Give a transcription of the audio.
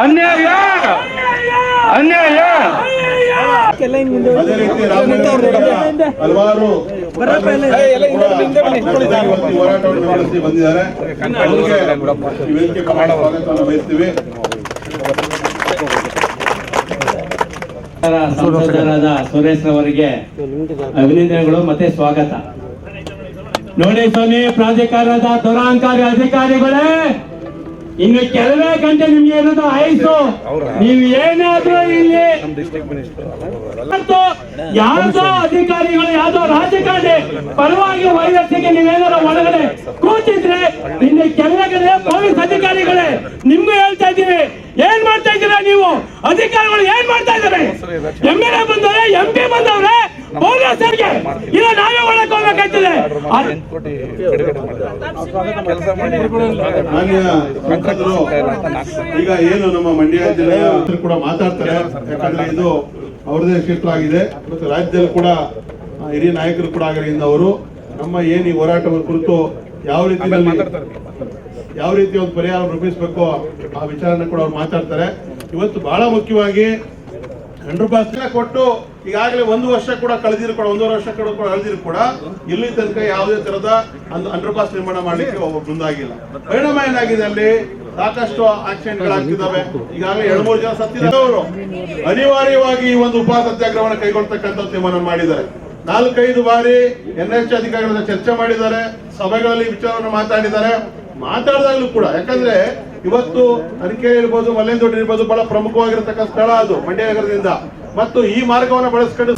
ಅನ್ಯಾಯ ಅನ್ಯಾಯ ಅದೇ ರೀತಿ ಹಲವಾರು ಹೋರಾಟವನ್ನು ನಡೆಸಿ ಬಂದಿದ್ದಾರೆ ಸ್ವಾಗತವನ್ನು ಬಯಸ್ತೀವಿ ಸಂಸದರಾದ ಸುರೇಶ್ ಅವರಿಗೆ ಅಭಿನಂದನೆಗಳು, ಮತ್ತೆ ಸ್ವಾಗತ. ನೋಡಿ ಸ್ವಾಮಿ, ಪ್ರಾಧಿಕಾರದ ದುರಾಂಕಾರಿ ಅಧಿಕಾರಿಗಳೇ ಇನ್ನು ಕೆಲವೇ ಗಂಟೆ ನಿಮ್ಗೆ ಇರೋದು ಆಯ್ತು. ನೀವು ಏನಾದ್ರೂ ಇಲ್ಲಿ ಯಾವ್ದೋ ಅಧಿಕಾರಿಗಳು ಯಾವ್ದೋ ರಾಜಕಾರಣಿ ಪರವಾಗಿ ವೈರಸ್ಸಿಗೆ ನೀವೇನಾರ ಒಳಗಡೆ ಕೂತಿದ್ರೆ ಇನ್ನು ಕೆಲವೇ ಪೊಲೀಸ್ ಅಧಿಕಾರಿಗಳೇ ನಿಮ್ಗೂ ಹೇಳ್ತಾ ಇದ್ದೀವಿ. ಏನ್ ಮಾಡ್ತಾ ಇದ್ದೀರಾ ನೀವು? ಅಧಿಕಾರಿಗಳು ಏನ್ ಮಾಡ್ತಾ ಇದ್ದಾರೆ? ಎಂ ಎಲ್ ಎ ಬಂದವ್ರೆ ಎಂ ಪಿ ಬಂದವ್ರೆ ಪೊಲೀಸರಿಗೆ. ಇಲ್ಲ ಈಗ ಏನು ನಮ್ಮ ಮಂಡ್ಯ ಜಿಲ್ಲೆಯ ಕೂಡ ಮಾತಾಡ್ತಾರೆ. ಯಾಕಂದ್ರೆ ಇದು ಅವ್ರದೇ ಶಿಫ್ಟ್ ಆಗಿದೆ ಮತ್ತು ರಾಜ್ಯದಲ್ಲಿ ಕೂಡ ಹಿರಿಯ ನಾಯಕರು ಕೂಡ ಆಗಿರೋದ್ರಿಂದ ಅವರು ನಮ್ಮ ಏನು ಈ ಹೋರಾಟದ ಕುರಿತು ಯಾವ ರೀತಿಯಲ್ಲಿ ಯಾವ ರೀತಿ ಒಂದು ಪರಿಹಾರ ರೂಪಿಸಬೇಕು ಆ ವಿಚಾರನ ಕೂಡ ಅವ್ರು ಮಾತಾಡ್ತಾರೆ. ಇವತ್ತು ಬಹಳ ಮುಖ್ಯವಾಗಿ ಪರ್ಸೆಂಟ್ ಕೊಟ್ಟು ಈಗಾಗಲೇ ಒಂದು ವರ್ಷ ಕೂಡ ಕಳೆದಿರು ಕೂಡ, ಒಂದೂವರೆ ವರ್ಷ ಕೂಡ ಕಳೆದಿರು ಕೂಡ ಇಲ್ಲಿ ತನಕ ಯಾವುದೇ ತರದ ಒಂದು ಅಂಡರ್ ಪಾಸ್ ನಿರ್ಮಾಣ ಮಾಡಲಿಕ್ಕೆ ಮುಂದಾಗಿಲ್ಲ. ಪರಿಣಾಮ ಏನಾಗಿದೆ ಅಲ್ಲಿ? ಸಾಕಷ್ಟು ಆಕ್ಸಿಡೆಂಟ್ ಗಳಾಗ್ತಿದ್ದಾವೆ. ಈಗಾಗಲೇ ಎರಡು ಮೂರು ಜನ ಸತ್ತಿದ್ದಾರೆ ಅವರು. ಅನಿವಾರ್ಯವಾಗಿ ಈ ಒಂದು ಉಪ ಸತ್ಯಾಗ್ರಹವನ್ನು ಕೈಗೊಳ್ತಕ್ಕಂಥ ತೀರ್ಮಾನ ಮಾಡಿದ್ದಾರೆ. ನಾಲ್ಕೈದು ಬಾರಿ ಎನ್ ಎಚ್ ಅಧಿಕಾರಿಗಳ ಚರ್ಚೆ ಮಾಡಿದ್ದಾರೆ. ಸಭೆಗಳಲ್ಲಿ ವಿಚಾರವನ್ನು ಮಾತಾಡಿದ್ದಾರೆ. ಮಾತಾಡಿದಾಗಲೂ ಕೂಡ. ಯಾಕಂದ್ರೆ ಇವತ್ತು ಅರಿಕೆ ಇರ್ಬೋದು ಮಲ್ಲೇದೊಡ್ಡಿ ಇರ್ಬೋದು ಬಹಳ ಪ್ರಮುಖವಾಗಿರತಕ್ಕ ಸ್ಥಳ ಅದು, ಮಂಡ್ಯ ನಗರದಿಂದ. ಮತ್ತು ಈ ಮಾರ್ಗವನ್ನು ಬಳಸ್ಕೊಂಡು